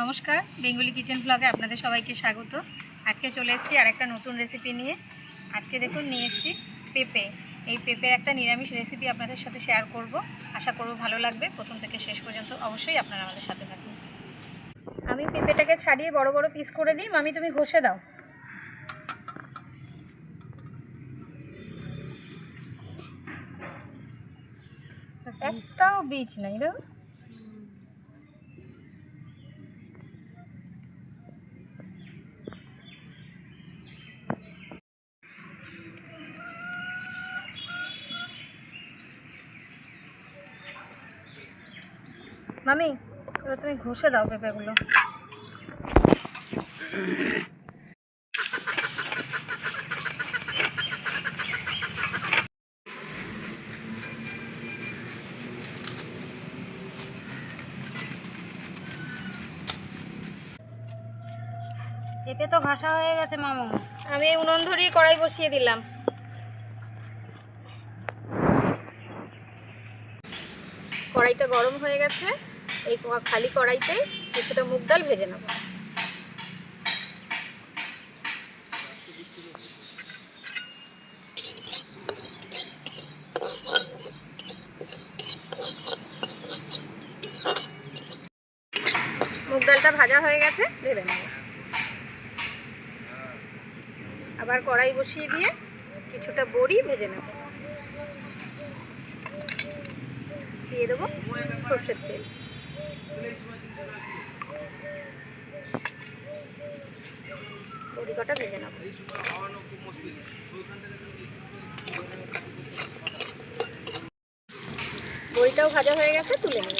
নমস্কার, Bengali kitchen ব্লগে আপনাদের সবাইকে স্বাগত। আজকে চলে এসেছি আর একটা নতুন রেসিপি নিয়ে। আজকে দেখুন নিয়ে এসেছি পেঁপে। এই পেঁপের একটা নিরামিষ রেসিপি আপনাদের সাথে শেয়ার করব। আশা করব ভালো লাগবে। প্রথম থেকে শেষ পর্যন্ত অবশ্যই আপনারা আমাদের সাথে থাকুন। আমি পেঁপেটাকে ছাড়িয়ে বড় বড় পিস করে দিই। মামি, তুমি ঘষে দাও। একটাও বীজ নাই দেখো মামি, এবার তুমি ঘষে দাও পেঁপেগুলো। পেঁপে তো ঘাসা হয়ে গেছে, মামু। আমি উনুন ধরিয়ে কড়াই বসিয়ে দিলাম। কড়াইটা গরম হয়ে গেছে। এই খালি কড়াইতে কিছুটা মুগ ডাল ভেজে নেব। মুগ ডালটা ভাজা হয়ে গেছে ঢেলে নেব। আবার কড়াই বসিয়ে দিয়ে কিছুটা বড়ি ভেজে নেব। দিয়ে দেবো সর্ষের তেল। বড়িটাও ভাজা হয়ে গেছে, তুলে নেব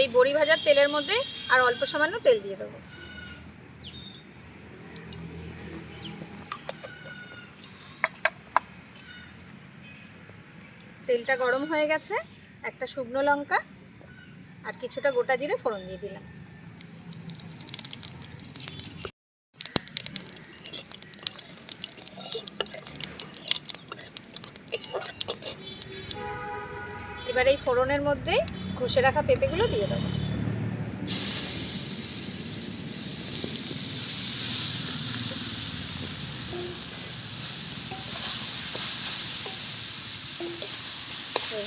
এই বড়ি ভাজার তেলের মধ্যে আর অল্প সামান্য তেল দিয়ে দেবো। তেলটা গরম হয়ে গেছে, একটা শুকনো লঙ্কা আর কিছুটা গোটা জিরে ফোড়ন দিয়ে দিলাম। এবার এই ফোড়নের মধ্যে ঘষে রাখা পেঁপেগুলো দিয়ে দেবো।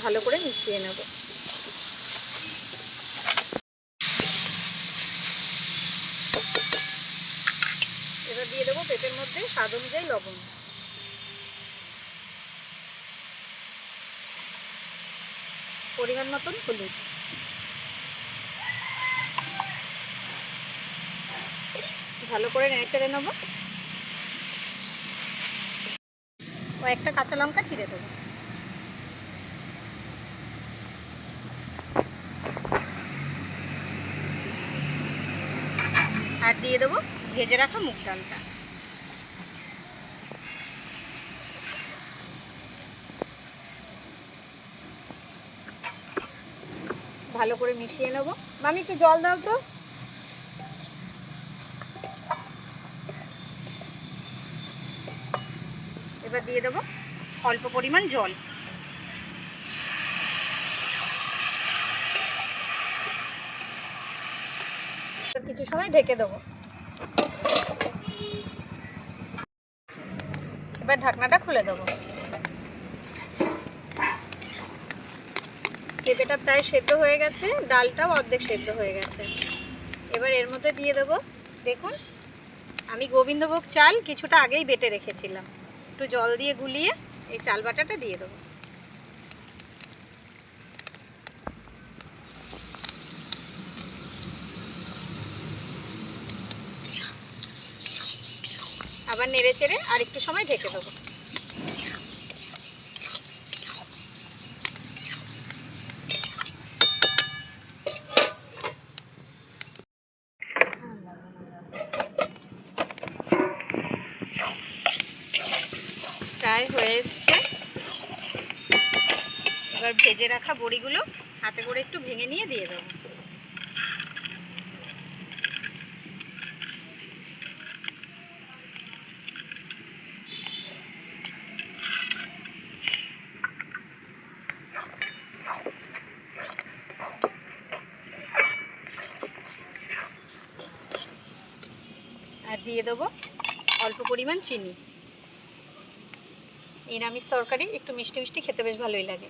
ভালো করে মিশিয়ে নেব। এবার দিয়ে দেবো পেঁপের মধ্যে স্বাদ অনুযায়ী লবণ। পরিমাণ মতন হলুদ। ভালো করে নেড়ে চেড়ে নেব। ও একটা কাঁচা লঙ্কা চিড়ে দেবো। আর দিয়ে দেবো ভেজে রাখা মুগ ডালটা। ভালো করে মিশিয়ে নেব। মামি, একটু জল দাও তো। এবার দিয়ে দেবো অল্প পরিমাণ জল। কিছু সময় ঢেকে দেবো। এবার ঢাকনাটা খুলে দেবো। পেঁপেটা প্রায় সেদ্ধ হয়ে গেছে, ডালটাও অর্ধেক সেদ্ধ হয়ে গেছে। এবার এর মধ্যে দিয়ে দেবো, দেখুন, আমি গোবিন্দভোগ চাল কিছুটা আগেই বেটে রেখেছিলাম। একটু জল দিয়ে গুলিয়ে এই চাল বাটাটা দিয়ে দেবো। আবার নেড়ে চেড়ে আর একটু সময় ঢেকে দেবো। হয়ে এবার ভেজে রাখা বড়িগুলো, হাতে করে একটু ভেঙে নিয়ে দিয়ে দেবো। দিয়ে দেবো। অল্প পরিমাণ চিনি। এই নিরামিষ তরকারি, একটু মিষ্টি মিষ্টি খেতে বেশ ভালোই লাগে।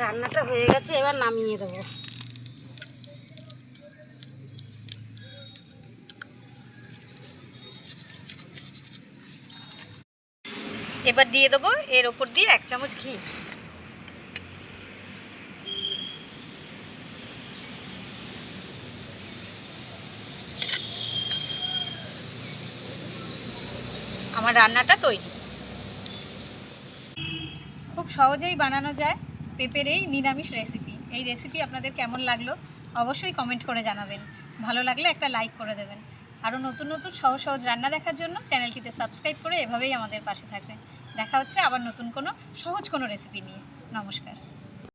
রান্নাটা হয়ে গেছে, এবার নামিয়ে দেবো। এবার দিয়ে দেবো এর ওপর দিয়ে এক চামচ ঘি। আমার রান্নাটা তৈরি। খুব সহজেই বানানো যায় পেঁপের এই নিরামিষ রেসিপি এই রেসিপি আপনাদের কেমন লাগল অবশ্যই কমেন্ট করে জানাবেন। ভালো লাগলে একটা লাইক করে দেবেন। আরও নতুন নতুন সহজ সহজ রান্না দেখার জন্য চ্যানেলটিতে সাবস্ক্রাইব করে এভাবেই আমাদের পাশে থাকবেন। দেখা হচ্ছে আবার নতুন কোনো সহজ কোনো রেসিপি নিয়ে। নমস্কার।